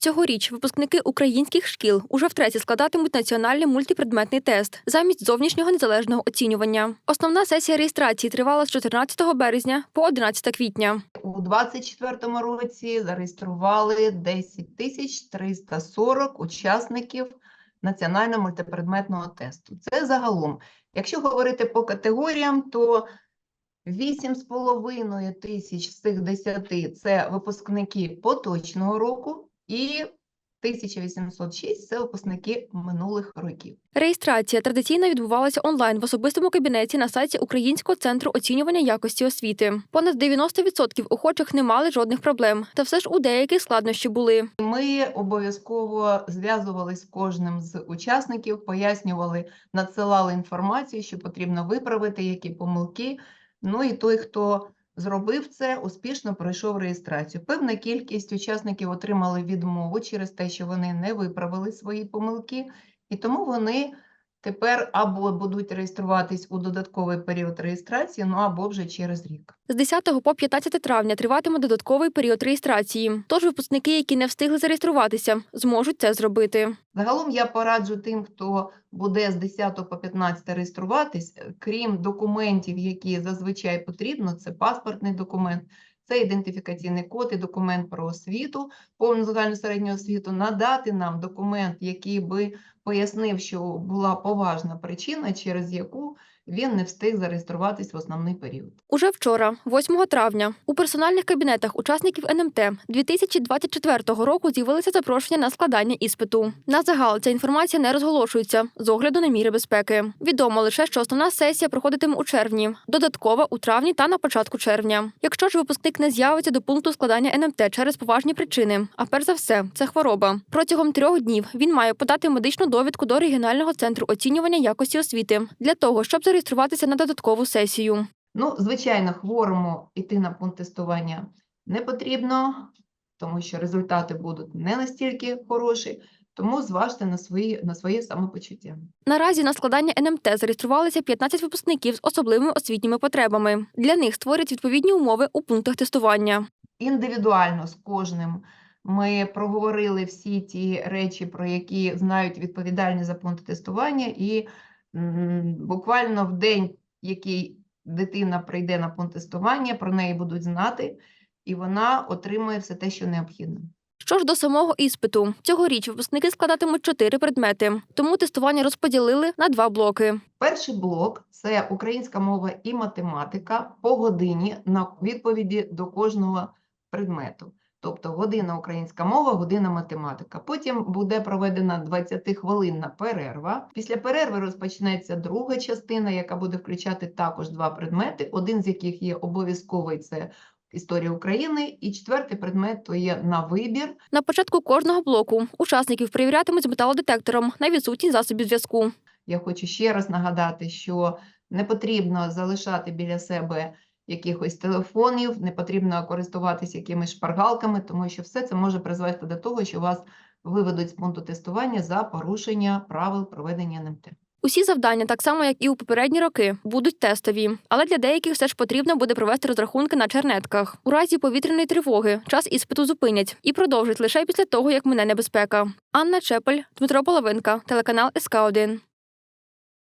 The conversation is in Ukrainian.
Цьогоріч випускники українських шкіл уже втретє складатимуть національний мультипредметний тест замість зовнішнього незалежного оцінювання. Основна сесія реєстрації тривала з 14 березня по 11 квітня. У 2024 році зареєстрували 10 тисяч 340 учасників національного мультипредметного тесту. Це загалом. Якщо говорити по категоріям, то 8,5 тисяч з цих 10 – це випускники поточного року і 1806 – це випускники минулих років. Реєстрація традиційно відбувалася онлайн в особистому кабінеті на сайті Українського центру оцінювання якості освіти. Понад 90% охочих не мали жодних проблем, та все ж у деяких складнощі були. Ми обов'язково зв'язувалися з кожним з учасників, пояснювали, надсилали інформацію, що потрібно виправити, які помилки. Ну і той, хто зробив це, успішно пройшов реєстрацію. Певна кількість учасників отримали відмову через те, що вони не виправили свої помилки, і тому вони тепер або будуть реєструватись у додатковий період реєстрації, ну або вже через рік. З 10 по 15 травня триватиме додатковий період реєстрації. Тож випускники, які не встигли зареєструватися, зможуть це зробити. Загалом я пораджу тим, хто буде з 10 по 15 реєструватись, е, крім документів, які зазвичай потрібно, це паспортний документ, це ідентифікаційний код і документ про освіту, повну загальну середню освіту, надати нам документ, який би пояснив, що була поважна причина, через яку він не встиг зареєструватись в основний період. Уже вчора, 8 травня, у персональних кабінетах учасників НМТ 2024 року з'явилися запрошення на складання іспиту. На загал ця інформація не розголошується з огляду на міри безпеки. Відомо лише, що основна сесія проходитиме у червні, додаткова у травні та на початку червня. Якщо ж випускник не з'явиться до пункту складання НМТ через поважні причини, а перш за все, це хвороба. Протягом трьох днів він має подати медичну довідку до регіонального центру оцінювання якості освіти для того, щоб зареєструватися на додаткову сесію. Ну, звичайно, хворому йти на пункт тестування не потрібно, тому що результати будуть не настільки хороші, тому зважте на свої на своє самопочуття. Наразі на складання НМТ зареєструвалися 15 випускників з особливими освітніми потребами. Для них створять відповідні умови у пунктах тестування. Індивідуально з кожним ми проговорили всі ті речі, про які знають відповідальні за пункт тестування, і буквально в день, який дитина прийде на пункт тестування, про неї будуть знати, і вона отримує все те, що необхідно. Що ж до самого іспиту, цьогоріч випускники складатимуть чотири предмети, тому тестування розподілили на два блоки. Перший блок це українська мова і математика по годині на відповіді до кожного предмету. Тобто година українська мова, година математика. Потім буде проведена 20-хвилинна перерва. Після перерви розпочнеться друга частина, яка буде включати також два предмети, один з яких є обов'язковий це історія України, і четвертий предмет то є на вибір. На початку кожного блоку учасників перевірятимуть з металодетектором на відсутність засобів зв'язку. Я хочу ще раз нагадати, що не потрібно залишати біля себе якихось телефонів, не потрібно користуватися якимись шпаргалками, тому що все це може призвести до того, що вас виведуть з пункту тестування за порушення правил проведення НМТ. Усі завдання, так само як і у попередні роки, будуть тестові, але для деяких все ж потрібно буде провести розрахунки на чернетках. У разі повітряної тривоги час іспиту зупинять і продовжать лише після того, як мине небезпека. Анна Чепель, Дмитро Половинка, телеканал СК 1